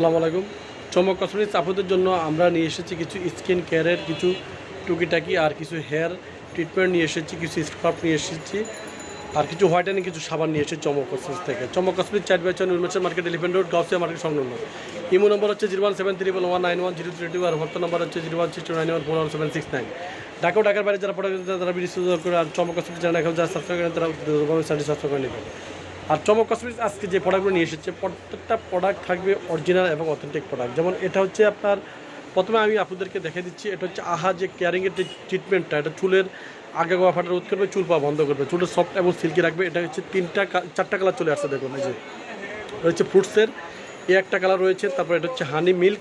আসসালামু আলাইকুম। চমক কসমেটিক্স আপনাদের জন্য আমরা নিয়ে এসেছি কিছু স্কিন কেয়ারের কিছু টুকিটাকি আর কিছু হেয়ার ট্রিটমেন্ট নিয়ে এসেছি, কিছু স্ক্রাব নিয়ে এসেছি, আর কিছু হোয়াইটেনিং কিছু সাবান নিয়ে এসেছি চমক কসমেটিক্স থেকে। চমক কসমেটিক্স চার বাই চার market elephant road, Gausia market সংলগ্ন। ইমো নম্বর হচ্ছে zero one seven three one nine one zero three two আর ভর্ত নম্বর হচ্ছে zero one six two nine one four one seven six nine. Dhaka ঢাকার বাইরে যারা পড়ে তারা বিদেশ করে আর চমক কসমেটিক্স যারা এখন যারা সাবস্ক্রাইব করেন তারা সাবস্ক্রাইব করে নেবেন। আর চমক কসমেটিক্স আজকে যে প্রোডাক্টগুলো নিয়ে এসেছে, প্রত্যেকটা প্রোডাক্ট থাকবে অরিজিনাল এবং অথেন্টিক প্রোডাক্ট যেমন এটা হচ্ছে আপনার, প্রথমে আমি আপনাদেরকে দেখে দিচ্ছি, এটা হচ্ছে আহা যে কেয়ারিংয়ের যে ট্রিটমেন্টটা এটা চুলের আগে গোয়া ফাটা রোধ করবে, চুল পাওয়া বন্ধ করবে চুলের সফট এবং সিল্কি রাখবে। এটা হচ্ছে তিনটা চারটা কালার চলে আসছে দেখুন, এই যে। রয়েছে ফ্রুটসের এই একটা কালার রয়েছে, তারপরে এটা হচ্ছে হানি মিল্ক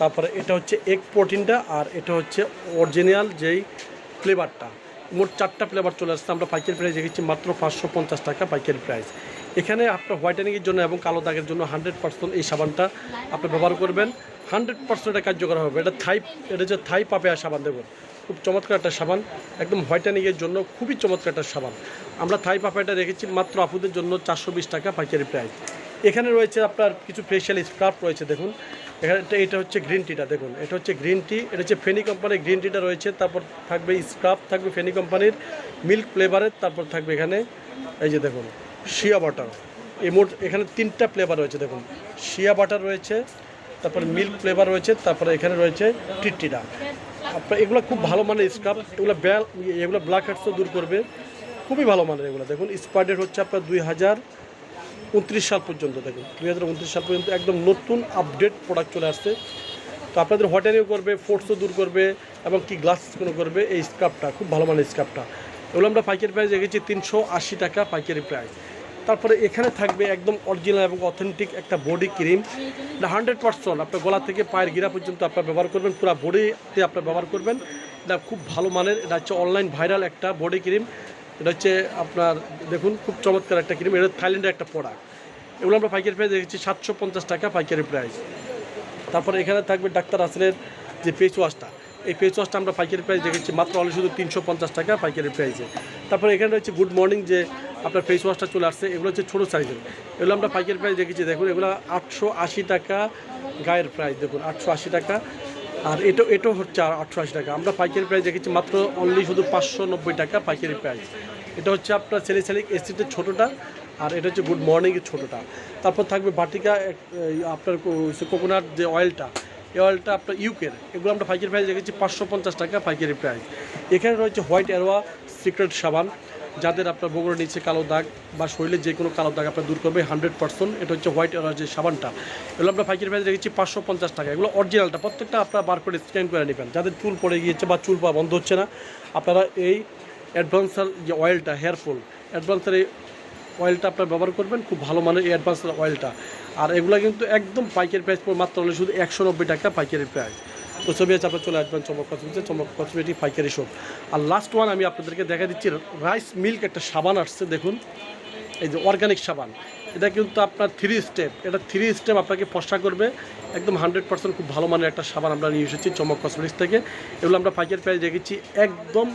তারপরে এটা হচ্ছে এগ প্রোটিনটা আর এটা হচ্ছে অরিজিনাল যেই ফ্লেভারটা মোট চারটা ফ্লেভার চলে আসছে, আমরা পাইকারি প্রাইস রেখেছি মাত্র পাঁচশো পঞ্চাশ টাকা পাইকারি প্রাইস এখানে আপনার হোয়াইটেনিংয়ের জন্য এবং কালো দাগের জন্য হান্ড্রেড পার্সেন্ট এই সাবানটা আপনি ব্যবহার করবেন। হান্ড্রেড পার্সেন্ট এটা কার্যকর হবে। এটা থাই এটা হচ্ছে থাই পাপেয়া সাবান, দেখুন, খুব চমৎকার একটা সাবান। একদম হোয়াইটেনিংয়ের জন্য খুবই চমৎকার একটা সাবান। আমরা থাই পাপাটা রেখেছি মাত্র আপুদের জন্য চারশো বিশ টাকা পাইকারি প্রাইস। এখানে রয়েছে আপনার কিছু ফেশিয়াল স্ক্রাব রয়েছে, দেখুন। এখানে এটা- হচ্ছে গ্রিন টিটা দেখুন। এটা হচ্ছে গ্রিন টি এটা হচ্ছে ফেনি কোম্পানির গ্রিন টিটা রয়েছে। তারপর থাকবে স্ক্রাব থাকবে ফেনি কোম্পানির মিল্ক ফ্লেভারের তারপর থাকবে এখানে, এই যে দেখুন। Shea butter. এই মোট এখানে তিনটা ফ্লেভার রয়েছে, দেখুন। শিয়া বাটার রয়েছে, তারপরে মিল্ক ফ্লেভার রয়েছে, তারপরে এখানে রয়েছে টিট্টিটা আপনার এগুলো খুব ভালো মানের স্ক্রাব এগুলো ব্যাল এগুলো ব্ল্যাক হেডসও দূর করবে। খুবই ভালো মানের এগুলো, দেখুন। স্পাইডের হচ্ছে আপনার দুই হাজার উনত্রিশ সাল পর্যন্ত, দেখুন। দুই হাজার উনত্রিশ সাল পর্যন্ত একদম নতুন আপডেট প্রোডাক্ট চলে আসছে। তো আপনাদের হোটেলিও করবে ফোর্সও দূর করবে, এবং কি গ্লাস কোনো করবে, এই স্কার্পটা খুব ভালো মানের স্কার্পটা এগুলো আমরা পাইকারি প্রাইস রেখেছি তিনশো আশি টাকা পাইকারি প্রাইস তারপরে এখানে থাকবে একদম অরিজিনাল এবং অথেন্টিক একটা বডি ক্রিম এটা হান্ড্রেড পার্সেন্ট আপনার গলা থেকে পায়ের গিরা পর্যন্ত আপনার ব্যবহার করবেন, পুরো বডিতে আপনার ব্যবহার করবেন। এটা খুব ভালো মানের, এটা হচ্ছে অনলাইন ভাইরাল একটা বডি ক্রিম এটা হচ্ছে আপনার, দেখুন, খুব চমৎকার একটা ক্রিম এটা থাইল্যান্ডের একটা প্রোডাক্ট এগুলো আমরা পাইকারি প্রাইস রেখেছি সাতশো পঞ্চাশ টাকা পাইকারি প্রাইস তারপরে এখানে থাকবে ডাক্তার আসলের যে ফেস ওয়াশটা এই ফেস ওয়াশটা আমরা পাইকারি প্রাইস দেখেছি, মাত্র অনলি শুধু তিনশো পঞ্চাশ টাকা পাইকারি প্রাইসে তারপরে এখানে রয়েছে গুড মর্নিং যে আপনার ফেস ওয়াশটা চলে আসছে, এগুলো হচ্ছে ছোটো সাইজের এগুলো আমরা পাইকারি প্রাইস দেখেছি, দেখুন, এগুলো আটশো আশি টাকা গায়ের প্রাইস দেখুন, আটশো আশি টাকা। আর এটা এটাও হচ্ছে আটশো আশি টাকা। আমরা পাইকারি প্রাইস দেখেছি মাত্র অনলি শুধু পাঁচশো নব্বই টাকা পাইকারি প্রাইস এটা হচ্ছে আপনার সেলিসালিক এসিডের ছোটোটা, আর এটা হচ্ছে গুড মর্নিংয়ের ছোটোটা। তারপর থাকবে বাটিকা আপনার কোকোনাট যে অয়েলটা এই অয়েলটা আপনার ইউকের এগুলো আমরা পাইকারি প্রাইস দেখেছি পাঁচশো পঞ্চাশ টাকা পাইকারি প্রাইস এখানে রয়েছে হোয়াইট অ্যারোয়া সিক্রেট সাবান। যাদের আপনার বগুড়ের নিচে কালো দাগ বা শরীরে যে কোনো কালো দাগ আপনার দূর করবে হান্ড্রেড পার্সেন্ট এটা হচ্ছে হোয়াইট অ্যারোয়া যে সাবানটা। এগুলো আমরা পাইকারি প্রাইস রেখেছি পাঁচশো পঞ্চাশ টাকা। এগুলো অরিজিনালটা প্রত্যেকটা আপনার বার করে স্ক্যান করে নেবেন। যাদের চুল পড়ে গিয়েছে বা চুল পাওয়া বন্ধ হচ্ছে না, আপনারা এই অ্যাডভান্সার যে অয়েলটা হেয়ারফুল অ্যাডভান্সার এই অয়েলটা আপনার ব্যবহার করবেন। খুব ভালো মানের এই অ্যাডভান্সার অয়েলটা আর এগুলো কিন্তু একদম পাইকারি প্রাইস মাত্র হলে শুধু একশো নব্বই টাকা পাইকারি প্রাইস তো ছবি আছে আপনার চলে আসবেন চমক কসমেটিক্সে চমক কসমেটিক পাইকারি শপ আর লাস্ট ওয়ান আমি আপনাদেরকে দেখা দিচ্ছি রাইস মিল্ক একটা সাবান আসছে, দেখুন। এই যে অর্গানিক সাবান। এটা কিন্তু আপনার থ্রি স্টেপ এটা থ্রি স্টেপ আপনাকে ফসা করবে। একদম হান্ড্রেড পার্সেন্ট খুব ভালো মানের একটা সাবান আমরা নিয়ে এসেছি চমক কসমেটিক্স থেকে। এগুলো আমরা পাইকারি প্রাইস রেখেছি একদম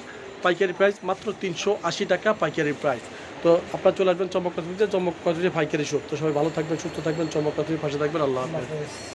পাইকারি প্রাইস মাত্র তিনশো আশি টাকা পাইকারি প্রাইস তো আপনার চলে আসবেন চমক কসমেটিক্সে চমক কসমেটিক পাইকারি শপ তো সবাই ভালো থাকবেন, সুস্থ থাকবেন, চমক কসমেটিক পাশে থাকবেন, আল্লাহ হাফেজ।